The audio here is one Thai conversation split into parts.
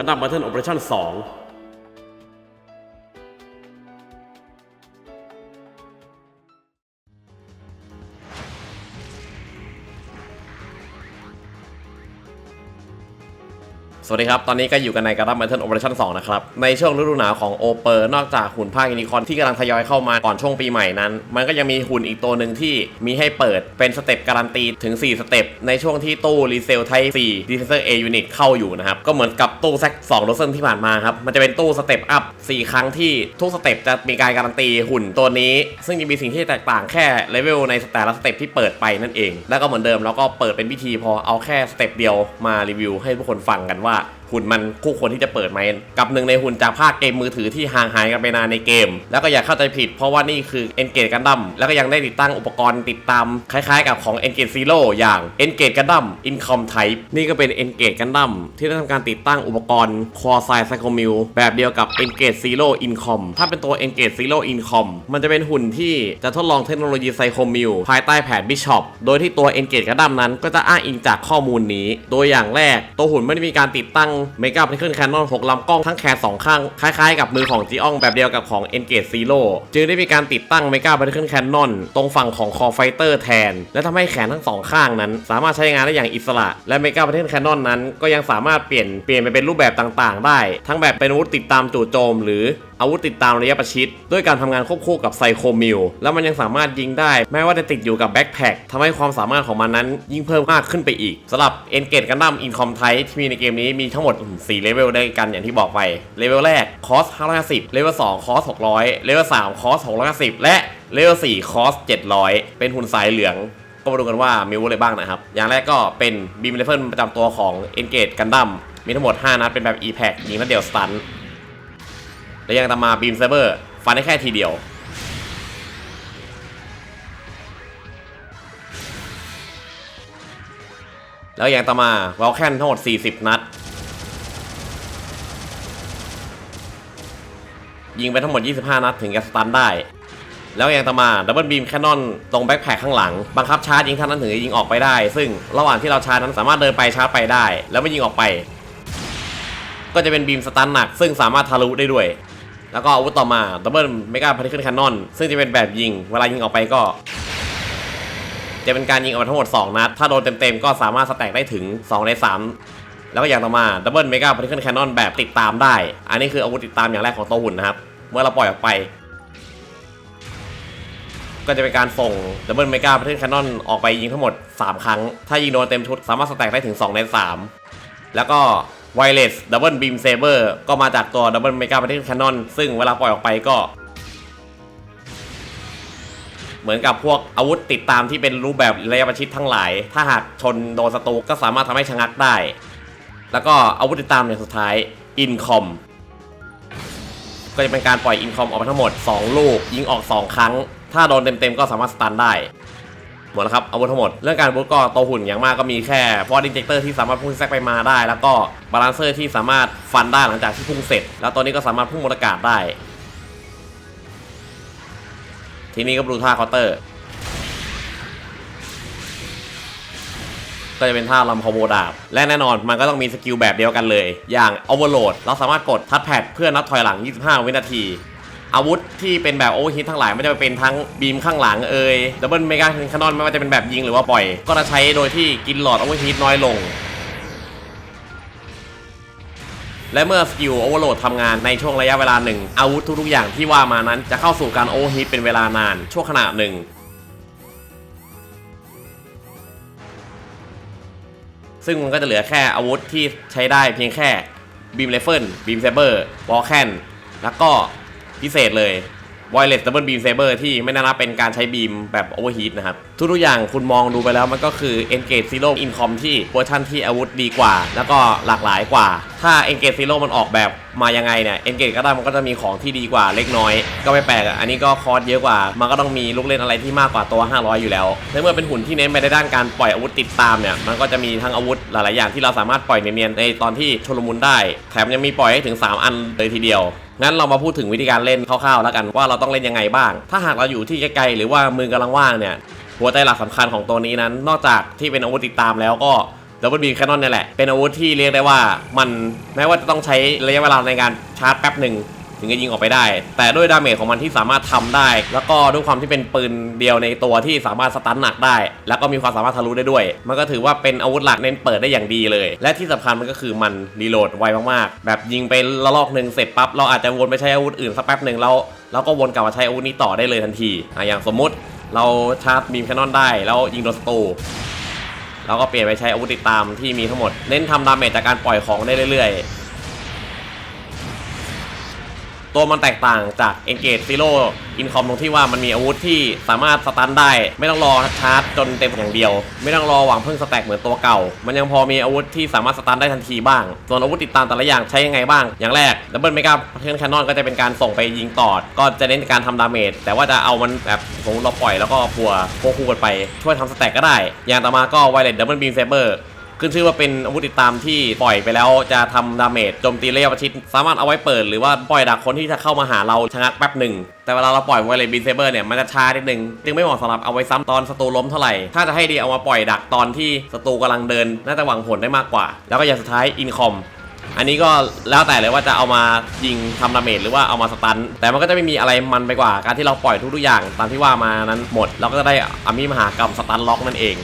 ก็นับมาเทิร์นโอเปอเรชั่นสอง สวัสดีครับ ตอนนี้ก็อยู่กันในการดั้มบัตเทิลโอเปอเรชั่น2นะครับ ในช่วงฤดูหนาวของโอเปอร์นอกจากหุ่นภาคยูนิคอนที่กำลังทยอยเข้ามาก่อนช่วงปีใหม่นั้น มันก็ยังมีหุ่นอีกตัวหนึ่งที่มีให้เปิดเป็นสเต็ปการันตีถึง 4 สเต็ป ในช่วงที่ตู้รีเซลไท4 d e f e n s o r A Unit เข้าอยู่นะครับ ก็เหมือนกับตู้แซก2โดเซนที่ผ่านมาครับ มันจะเป็นตู้สเต็ปอัพ4ครั้งที่ทุกสเต็ปจะมีการการันตีหุ่นตัวนี้ ซึ่งจะมีสิ่งที่แตกต่างแค่เลเวลในแต่ละสเต็ปที่เปิดไปนั่นเอง แล้วก็เหมือนเดิมเราก็เปิดเป็นพิธีพอเอาแค่สเต็ปเดียวมารีวิวให้ทุกคนฟังกันว่า หุ่นมันคู่ควรที่จะเปิดไหมกับหนึ่งในหุ่นจากภาคเกมมือถือที่ห่างหายกันไปนานในเกม แล้วก็อย่าเข้าใจผิดเพราะว่านี่คือ Engage Gundam แล้วก็ยังได้ติดตั้งอุปกรณ์ติดตามคล้ายๆ กับของ Engage Zero อย่าง Engage Gundam Incom Type นี่ก็เป็น Engage Gundam ที่ได้ทำการติดตั้งอุปกรณ์ Core Size Psycho Mill แบบเดียวกับ Engage Zero Incom ถ้าเป็นตัว Engage Zero Incom มันจะเป็นหุ่นที่จะทดลองเทคโนโลยี Psycho Mill ภายใต้แผน Bishop โดยที่ตัว Engage Gundam นั้นก็จะอ้างอิงจากข้อมูลนี้ โดยอย่างแรกตัวหุ่นไม่ได้มีการติดตั้ง Mega p a r t i c l e Cannon 6ลำกล้องทั้งแขนสองข้าง คล้ายๆกับมือของจีอองแบบเดียวกับของ Engage Zero จึงได้มีการติดตั้ง Mega p a r t i c l e Cannon ตรงฝั่งของคอไฟเตอร์แทน และทำให้แขนทั้งสองข้างนั้น สามารถใช้งานได้อย่างอิสระ และ Mega p a r t i c l e Cannon นั้น ก็ยังสามารถเปลี่ยนเปลี่ยนไปเป็นรูปแบบต่างๆ ได้ ทั้งแบบเป็นอาวุธติดตามจู่โจมหรือ อาวุธติดตามระยะประชิด ด้วยการทำงานควบคู่กับไซโคมิลแล้วมันยังสามารถยิงได้ แม้ว่าจะติดอยู่กับแบ็คแพคทำให้ความสามารถของมันนั้นยิ่งเพิ่มมากขึ้นไปอีกสำหรับ e n g a g e Gundam Incom Type ที่มีในเกมนี้มีทั้งหมด4เลเวลด้วยกันอย่างที่บอกไปเลเวลแรกคอส550เลเวล2คอส600เลเวล3คอส650และเลเวล4คอส700 เป็นหุ่นสายเหลืองก็มาดูกันว่ามีอาวุธอะไรบ้างนะครับ อย่างแรกก็เป็นบีม r ร f เ e ิประจำตัวของ e n g a g e Gundam มีทั้งหมด 5 นัดเป็นแบบ e p a c ยิงนัดเดียวสตัน และยังตามมาบีมเซเบอร์ฟันได้แค่ทีเดียว แล้วยังตามมาวอลแคนทั้งหมด 40 นัด ยิงไปทั้งหมด 25 นัดถึงจะสตันได้ แล้วยังตามมาดับเบิลบีมแคนนอนตรงแบ็คแพคข้างหลัง บังคับชาร์จยิงท่านั้นถึงจะยิงออกไปได้ ซึ่งระหว่างที่เราชาร์จนั้นสามารถเดินไปชาร์จไปได้ แล้วไม่ยิงออกไปก็จะเป็นบีมสตันหนัก ซึ่งสามารถทะลุได้ด้วย แล้วก็อาวุธต่อมาดับเบิลเมกาพาร์ติเคิลแคนนอนซึ่งจะเป็นแบบยิง เวลายิงออกไปก็ จะเป็นการยิงออกมาทั้งหมด 2 นัด ถ้าโดนเต็มๆ ก็สามารถสแต็กได้ถึง 2 ใน 3 แล้วก็อย่างต่อมาดับเบิลเมกาพาร์ติเคิลแคนนอนแบบติดตามได้ อันนี้คืออาวุธติดตามอย่างแรกของตัวหุ่นนะครับ เมื่อเราปล่อยออกไป ก็จะเป็นการส่งดับเบิลเมกาพาร์ติเคิลแคนนอนออกไปยิงทั้งหมด 3 ครั้ง ถ้ายิงโดนเต็มชุดสามารถสแต็กได้ถึง 2 ใน 3 แล้วก็ ไวเลสดับเบิลบีมเซเบอร์ก็มาจากตัวดับเบิลเมกาพาร์ติเคิลแคนนอนซึ่งเวลาปล่อยออกไปก็ เหมือนกับพวกอาวุธติดตามที่เป็นรูปแบบระยะประชิดทั้งหลาย ถ้าหากชนโดนศัตรูก็สามารถทำให้ชะงักได้ แล้วก็อาวุธติดตามในสุดท้ายอินคอมก็จะเป็นการปล่อยอินคอมออกมาทั้งหมด 2 ลูกยิงออก 2 ครั้ง ถ้าโดนเต็มๆก็สามารถสตันได้ หมดแล้วครับอาวุธทั้งหมด เรื่องการบูทก็ตัวหุ่นอย่างมากก็มีแค่ฟอดิเจคเตอร์ที่สามารถพุ่งแซกไปมาได้ แล้วก็บาลานเซอร์ที่สามารถฟันได้หลังจากที่พุ่งเสร็จ แล้วตัวนี้ก็สามารถพุ่งบนอากาศได้ ทีนี้ก็ดูท่าเคาน์เตอร์ก็จะเป็นท่าลำคอมโบดาบ และแน่นอนมันก็ต้องมีสกิลแบบเดียวกันเลย อย่าง Overload เราสามารถกดทัชแพดเพื่อนับถอยหลัง 25 วินาที อาวุธที่เป็นแบบโอเวอร์ฮิตทั้งหลายไม่ว่าจะเป็นทั้งบีมข้างหลังเอ่ยดับเบิลเมกาแคนนอนไม่ว่าจะเป็นแบบยิงหรือว่าปล่อย ก็จะใช้โดยที่กินหลอดโอเวอร์ฮิตน้อยลง และเมื่อสกิลโอเวอร์โหลดทำงานในช่วงระยะเวลาหนึ่งอาวุธทุกๆอย่างที่ว่ามานั้นจะเข้าสู่การโอเวอร์ฮีทเป็นเวลานานช่วงขณะหนึ่งซึ่งมันก็จะเหลือแค่อาวุธที่ใช้ได้เพียงแค่บีมไรเฟิลบีมเซเบอร์วอลแคนแล้วก็ พิเศษเลย Wireless Double Beam Saber ที่ไม่ได้นับเป็นการใช้บีมแบบโอเวอร์ฮีทนะครับ ทุกๆอย่างคุณมองดูไปแล้วมันก็คือ Engage Zero Incom ที่เวอร์ชันที่อาวุธดีกว่า แล้วก็หลากหลายกว่า ถ้า Engage Zero มันออกแบบมายังไงเนี่ย Engage ก็ได้มันก็จะมีของที่ดีกว่าเล็กน้อย ก็ไม่แปลกอะ อันนี้ก็คอร์สเยอะกว่า มันก็ต้องมีลูกเล่นอะไรที่มากกว่าตัว 500 อยู่แล้วในเมื่อเป็นหุ่นที่เน้นไปในด้านการปล่อยอาวุธติดตามเนี่ย มันก็จะมีทั้งอาวุธหลาย ๆ อย่างที่เราสามารถปล่อยเนียน ๆ ในตอนที่ชลมุนได้ แถมยังมีปล่อยให้ถึง 3 อันเลยทีเดียวงั้นเรามาพูดถึงวิธีการเล่นคร่าว ๆ แล้วกันว่าเราต้องเล่นยังไงบ้าง ถ้าหากเราอยู่ที่ไกลๆหรือว่ามือกำลังว่างเนี่ยหัวใจหลักสำคัญของตัวนี้นั้น นอกจากที่เป็นอาวุธติดตามแล้วก็ ดับเบิลบีแคนนอนนี่ยแหละ เป็นอาวุธที่เรียกได้ว่ามันแม้ว่าจะต้องใช้ระยะเวลาในการชาร์จแป๊บหนึ่งถึงจะยิงออกไปได้ แต่ด้วยดาเมจของมันที่สามารถทำได้ แล้วก็ด้วยความที่เป็นปืนเดียวในตัวที่สามารถสตันหนักได้ แล้วก็มีความสามารถทะลุได้ด้วย มันก็ถือว่าเป็นอาวุธหลักเน้นเปิดได้อย่างดีเลย และที่สำคัญมันก็คือมันรีโหลดไวมากๆ แบบยิงไปละลอกหนึ่งเสร็จปั๊บเราอาจจะวนไปใช้อาวุธอื่นสักแป๊บหนึ่งแล้วเราก็วนกลับมาใช้อาวุธนี้ต่อได้เลยทันทีอะอย่างสมมุติเราชาร์จบีมแคนนอนได้ แล้วยิงโดนศัตรู เราก็เปลี่ยนไปใช้อาวุธติดตามที่มีทั้งหมด เน้นทำดาเมจจากการปล่อยของได้เรื่อยๆ ตัวมันแตกต่างจาก Engage Zero Incom ตรงที่ว่ามันมีอาวุธที่สามารถสตันได้ ไม่ต้องรอชาร์จจนเต็มอย่างเดียว ไม่ต้องรอหวังเพึ่งสแต็กเหมือนตัวเก่า มันยังพอมีอาวุธที่สามารถสตันได้ทันทีบ้าง ส่วนอาวุธติดตามแต่ละอย่างใช้ยังไงบ้าง อย่างแรกดับเบิลเมกาเทนแคนนอนก็จะเป็นการส่งไปยิงตอด ก็จะเน้นการทำดาเมจแต่ว่าจะเอามันแบบสมมติเราปล่อยแล้วก็พัวควบคู่กันไปช่วยทำสแต็กก็ได้ อย่างต่อมาก็ไวเลตดับเบิลบีมเซเบอร์ ขึ้นชื่อว่าเป็นอาวุธติดตามที่ปล่อยไปแล้วจะทำดาเมจโจมตีระยะประชิดสามารถเอาไว้เปิดหรือว่าปล่อยดักคนที่จะเข้ามาหาเราชะงักแป๊บหนึ่งแต่เวลาเราปล่อยไวเลตบีเซเบอร์เนี่ยมันจะช้านิดนึงจึงไม่เหมาะสำหรับเอาไว้ซ้ำตอนศัตรูล้มเท่าไหร่ ถ้าจะให้ดีเอามาปล่อยดักตอนที่ศัตรูกำลังเดิน น่าจะหวังผลได้มากกว่า แล้วก็อย่างสุดท้ายอินคอมอันนี้ก็แล้วแต่เลยว่าจะเอามายิงทำดาเมจหรือว่าเอามาสตัน แต่มันก็จะไม่มีอะไรมันไปกว่า การที่เราปล่อยทุกๆอย่าง ตามที่ว่ามานั้นหมด แล้วก็จะได้อามีมหากรรมสตันล็อกนั่นเอง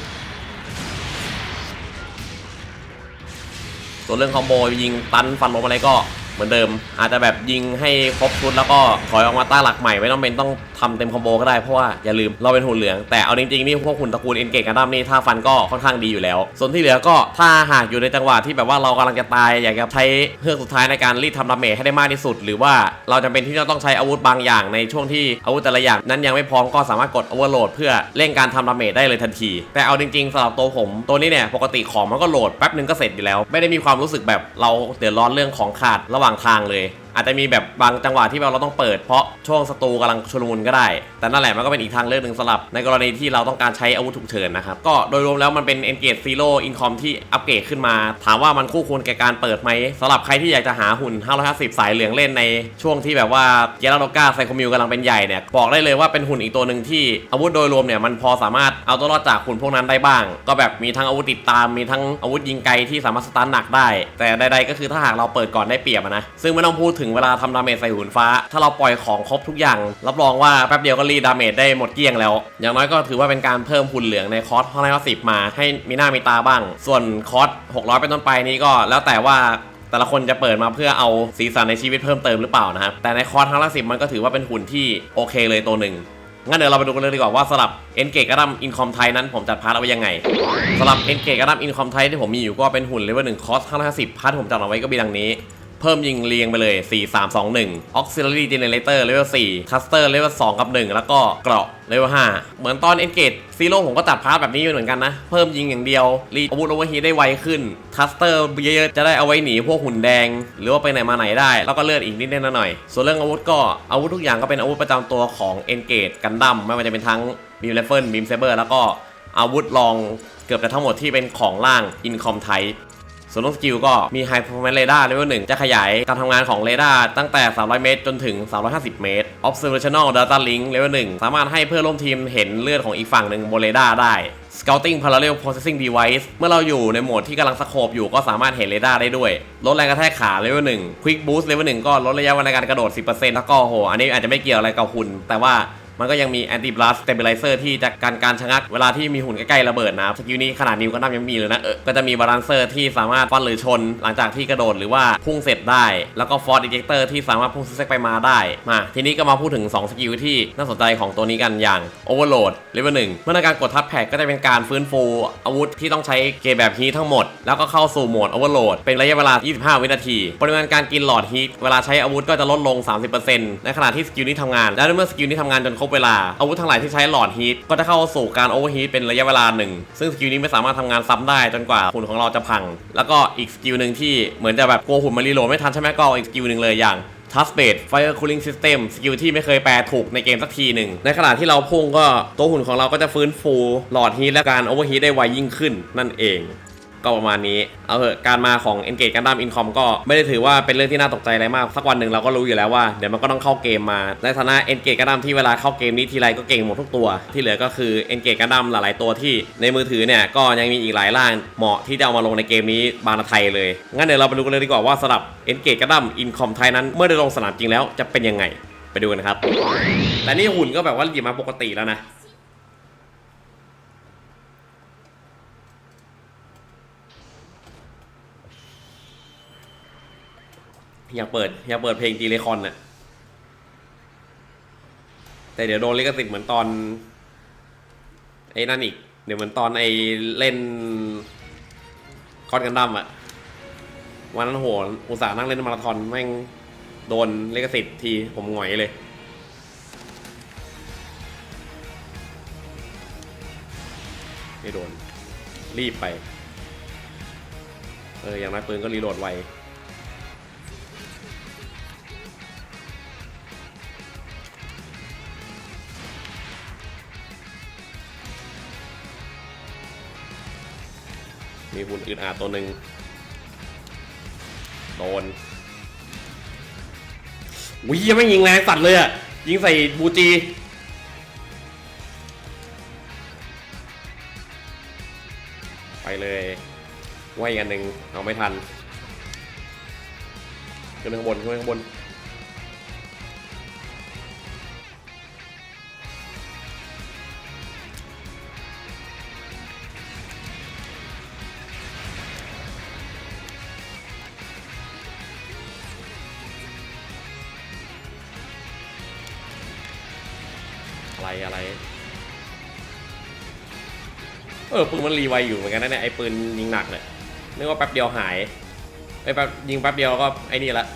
ส่วนเรื่องคอมโบยิงตันฟันลมอะไรก็เหมือนเดิม อาจจะแบบยิงให้ครบชุดแล้วก็ถอยออกมาตั้งหลักใหม่ไม่ต้องเป็นต้องทำเต็มคอมโบก็ได้เพราะว่าอย่าลืมเราเป็นหุ่นเหลือง แต่เอาจริงๆนี่พวกหุ่นตระกูลเอ็นเกตกันดั้มนี่ท่าฟันก็ค่อนข้างดีอยู่แล้ว ส่วนที่เหลือก็ถ้าหากอยู่ในจังหวะที่แบบว่าเรากำลังจะตายอยากจะใช้เฮือกสุดท้ายในการรีดทำดาเมจให้ได้มากที่สุด หรือว่าเราจำเป็นที่จะต้องใช้อาวุธบางอย่างในช่วงที่อาวุธแต่ละอย่างนั้นยังไม่พร้อมก็สามารถกดโอเวอร์โหลดเพื่อเร่งการทำดาเมจได้เลยทันที แต่เอาจริงๆสำหรับตัวผมตัวนี้เนี่ยปกติของมันก็โหลดแป๊บนึงก็เสร็จอยู่แล้ว ไม่ได้มีความรู้สึกแบบเราเดือดร้อนเรื่องของขาดระหว่างทางเลย อาจจะมีแบบบางจังหวะที่เราต้องเปิดเพราะช่วงศัตรูกำลังชุลมุนก็ได้ แต่นั่นแหละมันก็เป็นอีกทางเลือกหนึ่งสำหรับ ในกรณีที่เราต้องการใช้อาวุธฉุกเฉินนะครับก็โดยรวมแล้วมันเป็น Engage Zero Incom ที่อัปเกรดขึ้นมา ถามว่ามันคู่ควรแก่การเปิดไหมสำหรับใครที่อยากจะหาหุ่น 550 สายเหลืองเล่นในช่วงที่แบบว่าเกราโดกาไซโคมิวกำลังเป็นใหญ่เนี่ยบอกได้เลยว่าเป็นหุ่นอีกตัวหนึ่งที่อาวุธโดยรวมเนี่ยมันพอสามารถเอาตัวรอดจากหุ่นพวกนั้นได้บ้าง ก็แบบมีทั้งอาวุธติดตามมีทั้งอาวุธยิงไกลที่สามารถสตันหนักได้ แต่ใดๆก็คือถ้าหากเราเปิดก่อนได้เปรียบนะซึ่งไม่ต้องพูดถึงเวลาทำดาเมจใส่หุ่นฟ้า ถ้าเราปล่อยของครบทุกอย่าง รับรองว่าแป๊บเดียวก็รีดดาเมจได้หมดเกลี้ยงแล้ว อย่างน้อยก็ถือว่าเป็นการเพิ่มหุ่นเหลืองในคอร์ส550มาให้มีหน้ามีตาบ้าง ส่วนคอร์ส600 เป็นต้นไปนี่ก็แล้วแต่ว่าแต่ละคนจะเปิดมาเพื่อเอาสีสันในชีวิตเพิ่มเติมหรือเปล่านะครับ แต่ในคอร์สทั้งละสิบมันก็ถือว่าเป็นหุ่นที่โอเคเลยตัวหนึ่งงั้นเดี๋ยวเราไปดูกันเลยดีกว่าว่าสำหรับ e n g a g e กระดัมอินคอมไทยนั้นผมจัดพาร์ทเอาไว้ยังไงสำหรับ e n g a g e กระดัมอินคอมไทยที่ผมมีอยู่ก็เป็นหุ่นเลเวลหนึ่งคอร์ส550พาร์ทผมจัดเอาไว้ก็มีดังนี้ พิ่มยิงเรียงไปเลย 4 3 2 1 Auxiliary Generator Level 4 Caster Level 2 กับ 1 แล้วก็เกราะ Level 5 เหมือนตอน Engage Zero ผมก็ตัดพาร์ทแบบนี้อยู่เหมือนกันนะ เพิ่มยิงอย่างเดียว รีอาวุธโอเวอร์ฮีได้ไวขึ้น Caster เยอะๆจะได้เอาไว้หนีพวกหุ่นแดง หรือว่าไปไหนมาไหนได้ แล้วก็เลือดอีกนิดๆหน่อย ส่วนเรื่องอาวุธก็อาวุธทุกอย่างก็เป็นอาวุธประจำตัวของ Engage กันดั้มไม่ว่าจะเป็นทั้ง Beam Rifle Beam Saber แล้วก็อาวุธรองเกือบจะทั้งหมดที่เป็นของล่าง Incom Type ส่วนลงสกิลก็มี High Performance Radar Level 1 จะขยายการทำงานของเรดาร์ตั้งแต่ 300 เมตร จนถึง 350 เมตร Observational Data Link Level 1 สามารถให้เพื่อนร่วมทีมเห็นเลือดของอีกฝั่งหนึ่งบนเรดาร์ได้ Scouting Parallel Processing Device เมื่อเราอยู่ในโหมดที่กำลังสโคปอยู่ก็สามารถเห็นเรดาร์ได้ด้วย ลดแรงกระแทกขา Level 1 Quick Boost Level 1ก็ลดระยะเวลาในการกระโดด 10%แล้วก็โห อันนี้อาจจะไม่เกี่ยวอะไรกับคุณแต่ว่า มันก็ยังมี Anti Blast Stabilizer ที่จะการการชะงักเวลาที่มีหุ่นใกล้ๆระเบิดนะครับสกิลนี้ขนาดนิ้วก็นับยังมีเลยนะเออก็จะมีบาลานเซอร์ที่สามารถฟันหรือชน หลังจากที่กระโดดหรือว่าพุ่งเสร็จได้ แล้วก็ Force Ejector ที่สามารถพุ่งซิกแซกไปมาได้มาทีนี้ก็มาพูดถึง 2 สกิลที่น่าสนใจของตัวนี้กันอย่าง Overload Level 1เมื่อในการกดทับแพ็กก็จะเป็นการฟื้นฟูอาวุธที่ต้องใช้เกแบบฮีททั้งหมด แล้วก็เข้าสู่โหมด Overload เป็นระยะเวลา 25 วินาที ปริมาณการกินหลอดฮีทเวลาใช้อาวุธก็จะลดลง 30%ในขณะที่สกิลนี้ทำงาน และเมื่อสกิลนี้ทำงานจนครบเวลา อาวุธทั้งหลายที่ใช้หลอดฮีทก็จะเข้าสู่การโอเวอร์ฮีทเป็นระยะเวลาหนึ่ง ซึ่งสกิลนี้ไม่สามารถทำงานซ้ำได้จนกว่าหุ่นของเราจะพัง แล้วก็อีกสกิลหนึ่งที่เหมือนจะแบบกลัวหุ่นมันรีโหลดไม่ทันใช่ไหมก็เอาอีกสกิลหนึ่งเลยอย่างทัสเบดไฟคูลิ่งซิสเต็มสกิลที่ไม่เคยแปลถูกในเกมสักทีหนึ่ง ในขณะที่เราพุ่งก็ตัวหุ่นของเราก็จะฟื้นฟู หลอดฮีทและการโอเวอร์ฮีทได้ไวยิ่งขึ้นนั่นเอง ก็ประมาณนี้ เอาเถอะการมาของ Engage Gundam Incom ก็ไม่ได้ถือว่าเป็นเรื่องที่น่าตกใจอะไรมาก สักวันหนึ่งเราก็รู้อยู่แล้วว่าเดี๋ยวมันก็ต้องเข้าเกมมาในฐานะ Engage Gundam ที่เวลาเข้าเกมนี้ทีไรก็เก่งหมดทุกตัว ที่เหลือก็คือ Engage Gundam หลายๆตัวที่ในมือถือเนี่ยก็ยังมีอีกหลายร่างเหมาะที่จะเอามาลงในเกมนี้บานไทยเลยงั้นเดี๋ยวเราไปดูกันเลยดีกว่าว่าสำหรับ Engage Gundam Incom ไทยนั้นเมื่อได้ลงสนามจริงแล้วจะเป็นยังไงไปดูกันครับแต่นี่หุ่นก็แบบว่าหยิบมาปกติแล้วนะ อยากเปิดอยากเปิดเพลงจีเลคอนน่ะ แต่เดี๋ยวโดนลิขสิทธิ์เหมือนตอน ไอ้นั่นอีก เดี๋ยวเหมือนตอนไอ้เล่นคอนกันดั้มอะวันนั้นโหอุตส่าห์นั่งเล่นมาราธอนแม่งโดนลิขสิทธิ์ทีผมหงอยเลยไม่โดน รีบไป เออ อย่างน้อยปืนก็รีโหลดไว มีหุ่นอื่นอาตัวหนึ่งโดนวิยังไม่ยิงแรงสัตว์เลยอะยิงใส่บูจีไปเลยไว้อันหนึ่งเอาไม่ทันขึ้นข้างบนขึ้นข้างบน อะไรอะไร เออปืนมันรีไวอยู่เหมือนกันนะเนี่ยไอ้ปืนยิงหนักเนี่ยนึกว่าแป๊บเดียวหายไอ้แป๊บยิงแป๊บเดียวก็ไอ้นี่ละ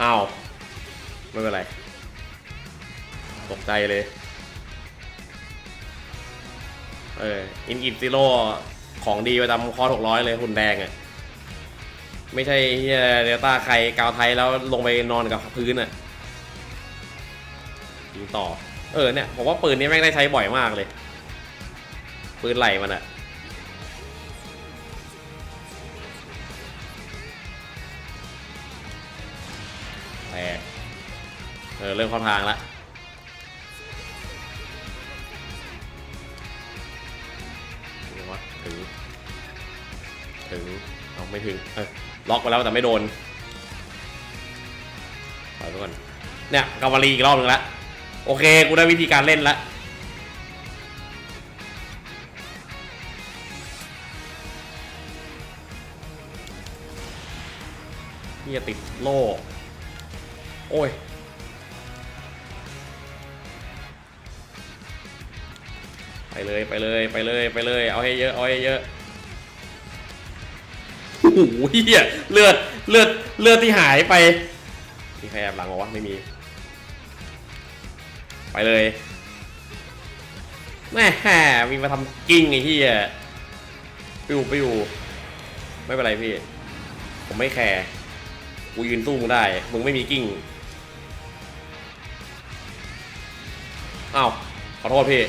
อ้าวไม่เป็นไร ตกใจเลย เอออินกิซิโร่ของดีประจำคอหกร้อยเลยหุ่นแดงอะ ไม่ใช่เฮียเดลต้าใครกาวไทยแล้วลงไปนอนกับพื้นอะยิงต่อ เออเนี่ยผมว่าปืนนี้แม่งได้ใช้บ่อยมากเลย ปืนไหลมันอะแต่เออเริ่มเข้าทางละถึงวะถึง ถึง เอาไม่ถึง เออ ล็อกไปแล้วแต่ไม่โดนถอยไปก่อนเนี่ยกาวาลีอีกรอบหนึงละโอเค กูได้วิธีการเล่นละนี่จะติดโล่ โอ้ย ไปเลย ไปเลย ไปเลย ไปเลย เอาให้เยอะ เอาให้เยอะ โอ้โหเหี้ยเลือดเลือดเลือดที่หายไปมีใครแอบหลังบอกว่าไม่มี ไปเลยแม่มีมาทำกิ้งไอ้ที่ปิวปิวไม่เป็นไรพี่ ผมไม่แคร์กูยืนสู้มึงได้ มึงไม่มีกิ้งอ้าวขอโทษพี่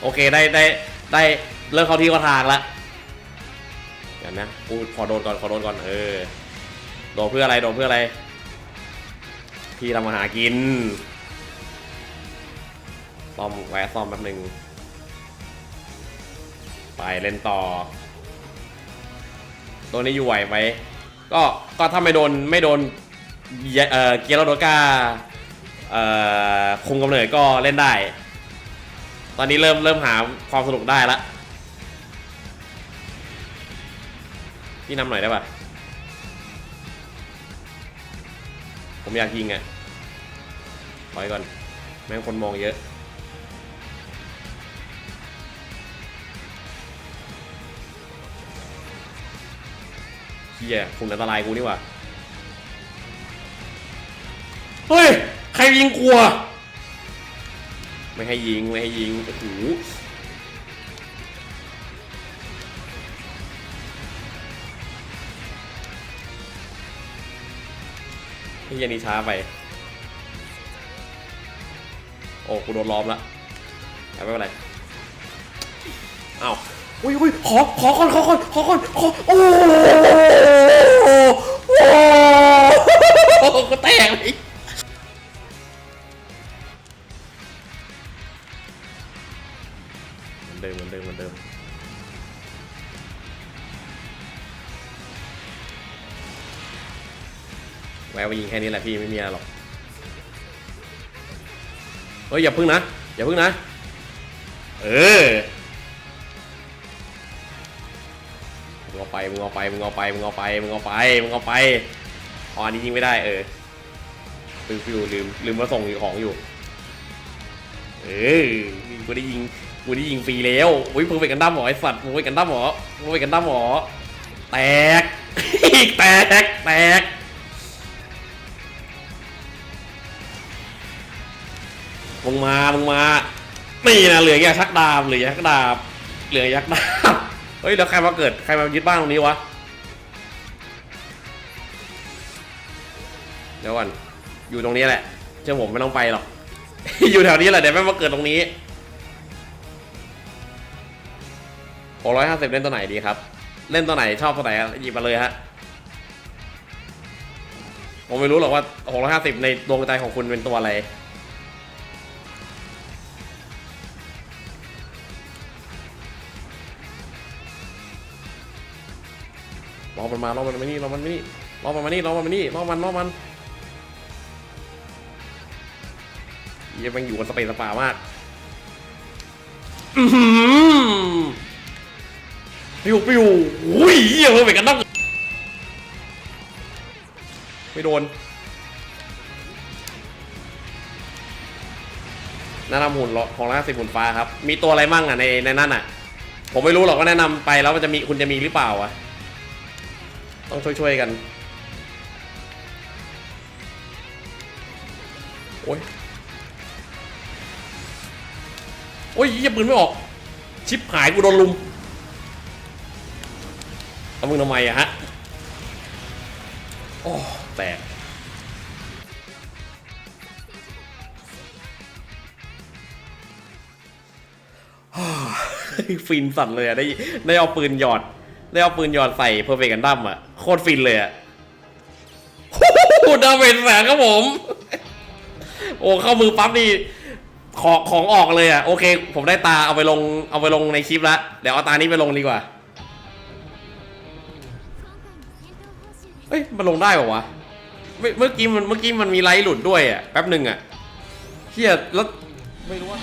โอเคได้ได้ได้เริ่มเข้าที่เข้าทางละเดี๋ยวนะกูขอโดนก่อนขอโดนก่อนเออโดนเพื่ออะไรโดนเพื่ออะไร พี่ทำมาหากินซ่อมแวะซ่อมแป๊บหนึ่งไปเล่นต่อ ตัวนี้อยู่ไหวไหมก็ก็ถ้าไม่โดนไม่โดนเอ่อเกียร์โรโดก้าเอ่อคุมกำเนิดก็เล่นได้ ตอนนี้เริ่มเริ่มหาความสนุกได้ละพี่นำหน่อยได้ปะผมอยากยิงอะถอยก่อน แม่งคนมองเยอะเฮียคุณอันตรายกูนี่ว่าเฮ้ย ใครยิงกลัว ไม่ให้ยิง ไม่ให้ยิง โอ้โหพี่ยานีช้าไป โอ้กูโดนล้อมละแต่ไม่เป็นไรเอาอุ้ยอุ้ยขอ ขอคนขอคนขอคนขอ โอ้โหโอ้โหกูแตกเลย เดิมเหมือนเดิมเหมือนเดิมแววไปยิงแค่นี้แหละพี่ไม่มีอะไรหรอกเฮ้ยอย่าพึ่งนะอย่าพึ่งนะ เออมึงเอาไปมึงเอาไปมึงเอาไปมึงเอาไปมึงเอาไปมึงเอาไปอ๋อนนี้ยิงไม่ได้เออฟิวฟิวลืมลืมมาส่งของอยู่ เออกูได้ยิง กูได้ยิงฟรีแล้วอุ้ยมึงไปกันด้ามหมอไอสัตว์มึงไปกันด้ามหมอมึงไปกันด้ามหมอ แตก แตก แตกมึงมามึงมา นี่นะเหลือแค่ชักดาบเหลือยักษ์ดาบ เหลือยักษ์ดาบ เฮ้ยแล้วใครมาเกิดใครมายึดบ้านตรงนี้วะ เดี๋ยวก่อน อยู่ตรงนี้แหละเชื่อผมไม่ต้องไปหรอก อยู่แถวนี้แหละเดี๋ยวแม่มาเกิดตรงนี้ หกร้อยห้าสิบเล่นตัวไหนดีครับ เล่นตัวไหนชอบตัวไหนอะหยิบมาเลยฮะ ผมไม่รู้หรอกว่าหกร้อยห้าสิบในดวงใจของคุณเป็นตัวอะไร รอมันมารอมันมานี่รอมันมานี่รอมันมานี่รอมันมานี่รอมันรอมันเยังมันอยู่กันสเปซสปามาก อือหือ ปิวปิวอุ้ยเหี้ยเพิ่งไปกันต้องไม่โดนแนะนำหุ่นของร้านสิบหุ่นฟ้าครับ มีตัวอะไรมั่งอะในในนั้นอะ ผมไม่รู้หรอกว่าแนะนำไปแล้วมันจะมีคุณจะมีหรือเปล่าอะ ต้องช่วยๆกัน โอ้ย โอ้ยยิงปืนไม่ออก ชิปหายกูโดนลุม เอามึงทำไมอะฮะ โอ้แตกฟินสั่นเลยอะได้ได้เอาปืนหยอด ได้เอาปืนหยอดใส่เพอร์เฟกันดั้มอะโคตรฟินเลยอะโอ้โหดาเมจแสนครับผม โอ้เข้ามือปั๊บนี่ของของออกเลยอะโอเค ผมได้ตาเอาไปลงเอาไปลงในคลิปแล้วเดี๋ยวเอาตานี้ไปลงดีกว่า เอ้ยมันลงได้ป่าวะเมื่อกี้มันเมื่อกี้มันมีไลท์หลุดด้วยอะแป๊บหนึ่งอะเฮียแล้วไม่รู้ว่า